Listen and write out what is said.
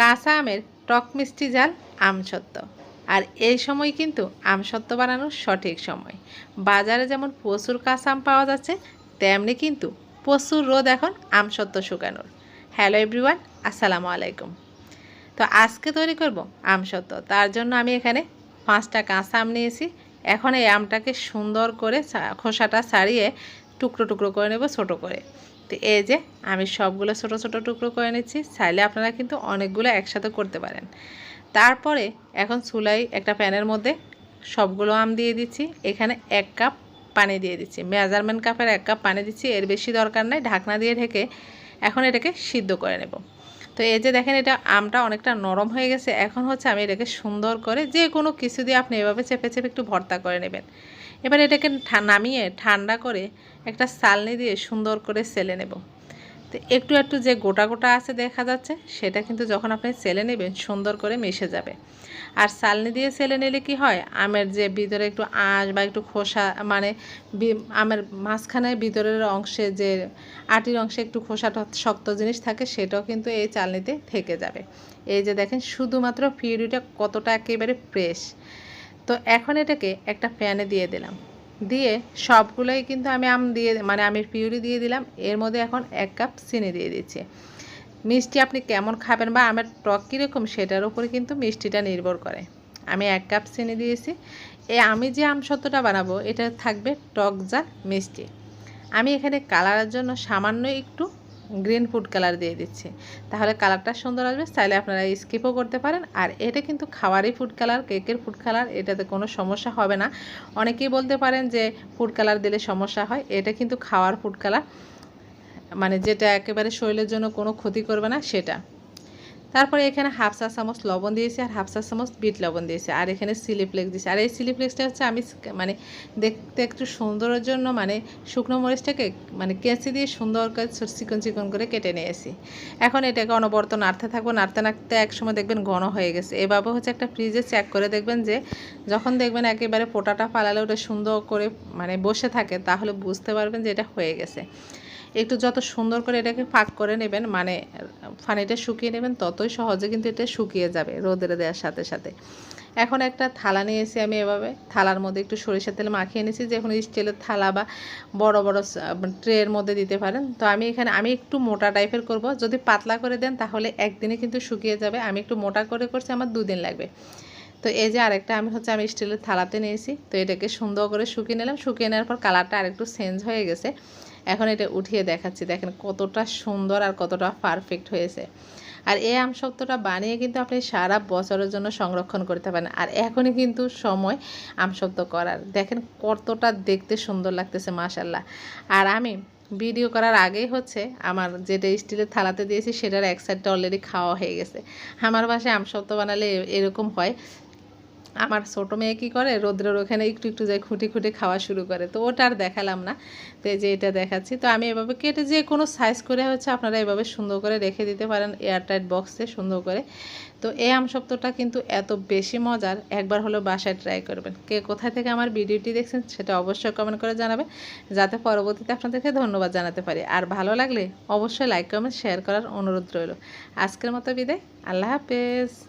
কাঁচা আমের টক মিষ্টি জাল আমসত্ত্ব। আর এই সময় কিন্তু আমসত্ত্ব বানানোর সঠিক সময়। বাজারে যেমন প্রচুর কাঁচা আম পাওয়া যাচ্ছে, তেমনি কিন্তু প্রচুর রোদ এখন আমসত্ত্ব শুকানোর। হ্যালো এভরিওয়ান, আসসালামু আলাইকুম। তো আজকে তৈরি করব আমসত্ত্ব। তার জন্য আমি এখানে পাঁচটা কাঁচা আম নিয়েছি। এখন এই আমটাকে সুন্দর করে খোসাটা ছাড়িয়ে টুকরো টুকরো করে নেব ছোট করে। তো এই যে আমি সবগুলো ছোট ছোট টুকরো করে নিচ্ছি। চাইলে আপনারা কিন্তু অনেকগুলো একসাথে করতে পারেন। তারপরে এখন চুলাই একটা প্যানের মধ্যে সবগুলো আম দিয়ে দিচ্ছি। এখানে এক কাপ পানি দিয়ে দিচ্ছি। মেজারমেন্ট কাপের এক কাপ পানি দিচ্ছি। এর বেশি দরকার নাই। ঢাকনা দিয়ে ঢেকে এখন এটাকে সিদ্ধ করে নেব। তো এই যে দেখেন এটা আমটা অনেকটা নরম হয়ে গেছে। এখন হচ্ছে আমি এটাকে সুন্দর করে যে কোনো কিছু দিয়ে আপনি এভাবে চেপে চেপে একটু ভর্তা করে নেবেন। এবার এটাকে নামিয়ে ঠান্ডা করে একটা সালনি দিয়ে সুন্দর করে সেলে নেব। তো একটু একটু যে গোটা গোটা আছে দেখা যাচ্ছে, সেটা কিন্তু যখন আপনি সেলে নেবেন, সুন্দর করে মিশে যাবে। আর চালনি দিয়ে সেলে নিলে কি হয়? আমের যে ভিতরে একটু আঁশ বা একটু খোসা মানে আমের মাঝখানে ভিতরের অংশে যে আটির অংশে একটু খোসাটা শক্ত জিনিস থাকে, সেটাও কিন্তু এই চালনিতে থেকে যাবে। এই যে দেখেন, শুধুমাত্র পিউরিটা কতটা একেবারে ফ্রেশ। তো এখন এটাকে একটা প্যানে দিয়ে দিলাম। দিয়ে সবগুলোই কিন্তু আমি আম দিয়ে মানে আমের পিউরি দিয়ে দিলাম। এর মধ্যে এখন এক কাপ চিনি দিয়ে দিচ্ছি। মিষ্টি আপনি কেমন খাবেন বা আমের টক কীরকম, সেটার উপরে কিন্তু মিষ্টিটা নির্ভর করে। আমি এক কাপ চিনি দিয়েছি। এ আমি যে আম সত্যটা বানাবো, এটা থাকবে টক জাল মিষ্টি। আমি এখানে কালারের জন্য সামান্য একটু গ্রিন ফুড কালার দিয়ে দিচ্ছি। তাহলে কালারটা সুন্দর আসবে, চাইলে আপনারা স্কিপও করতে পারেন। আর এটা কিন্তু খাওয়ারই ফুড কালার কেকের ফুড কালার এটাতে কোনো সমস্যা হবে না। অনেকেই বলতে পারেন যে ফুড কালার দিলে সমস্যা হয়, এটা কিন্তু খাওয়ার ফুড কালার মানে যেটা একেবারে শরীরের জন্য কোনো ক্ষতি করবে না, সেটা। তারপরে এখানে হাফ চা চামচ লবণ দিয়েছি আর হাফ চা চামচ বিট লবণ দিয়েছি। আর এখানে সিলিফ্লেক্স দিয়েছি। আর এই সিলিফ্লেক্সটা হচ্ছে আমি মানে দেখতে একটু সুন্দরের জন্য মানে শুকনো মরিচটাকে মানে কেঁচি দিয়ে সুন্দর করে চিকন চিকন করে কেটে নিয়েছি। এখন এটাকে অনবরত নাড়তে থাকব। নাড়তে নাড়তে একসময় দেখবেন ঘন হয়ে গেছে। এভাবে হচ্ছে একটা ফ্রিজে চেক করে দেখবেন যে যখন দেখবেন একেবারে পোটাটা পালালে ওটা সুন্দর করে মানে বসে থাকে, তাহলে বুঝতে পারবেন যে এটা হয়ে গেছে। একটু যত সুন্দর করে এটাকে ফাঁক করে নেবেন মানে পানিটা শুকিয়ে নেবেন, ততই সহজে কিন্তু এটা শুকিয়ে যাবে রোদে দেওয়ার সাথে সাথে। এখন একটা থালা নিয়েছি আমি এভাবে। থালার মধ্যে একটু সরিষার তেল মাখিয়ে নিয়েছি যে এখন স্টিলের থালা বা বড় বড় ট্রের মধ্যে দিতে পারেন। তো আমি এখানে, আমি একটু মোটা টাইপের করব। যদি পাতলা করে দেন তাহলে একদিনে কিন্তু শুকিয়ে যাবে। আমি একটু মোটা করে করছি, আমার দুদিন লাগবে। তো এই যে আরেকটা, আমি হচ্ছে, আমি স্টিলের থালাতে নিয়েছি। তো এটাকে সুন্দর করে শুকিয়ে নিলাম। শুকিয়ে নেওয়ার পর কালারটা আরেকটু চেঞ্জ হয়ে গেছে। এখন এটা উঠিয়ে দেখাচ্ছি। দেখেন কতটা সুন্দর আর কতটা পারফেক্ট হয়েছে। আর এই আমসত্ত্বটা বানিয়ে কিন্তু আপনি সারা বছরের জন্য সংরক্ষণ করতে পারেন। আর এখনই কিন্তু সময় আমসত্ত্ব করার। দেখেন কতটা দেখতে সুন্দর লাগতেছে মাশাল্লাহ আর আমি ভিডিও করার আগেই হচ্ছে আমার যেটা স্টিলের থালাতে দিয়েছি, সেটার এক সাইডটা অলরেডি খাওয়া হয়ে গেছে। আমার বাসায় আমসত্ত্ব বানালে এরকম হয় আমার ছোটো মেয়ে কী করে? রোদ্রের ওখানে একটু একটু যায় খুঁটি খুঁটি খাওয়া শুরু করে। তো ওটা আর দেখালাম না। তো এই যে এটা দেখাচ্ছি। তো আমি এভাবে কেটে যে কোনো সাইজ করে হচ্ছে আপনারা এভাবে সুন্দর করে রেখে দিতে পারেন এয়ারটাইট বক্সে সুন্দর করে। তো এই আমসত্ত্বটা কিন্তু এত বেশি মজার। একবার হলো বাসায় ট্রাই করবেন। কে কোথায় থেকে আমার ভিডিওটি দেখছেন সেটা অবশ্যই কমেন্ট করে জানাবেন। যাতে পরবর্তীতে আপনাদেরকে ধন্যবাদ জানাতে পারি। আর ভালো লাগলে অবশ্যই লাইক কমেন্ট শেয়ার করার অনুরোধ রইল। আজকের মতো বিদায়। আল্লাহ হাফেজ।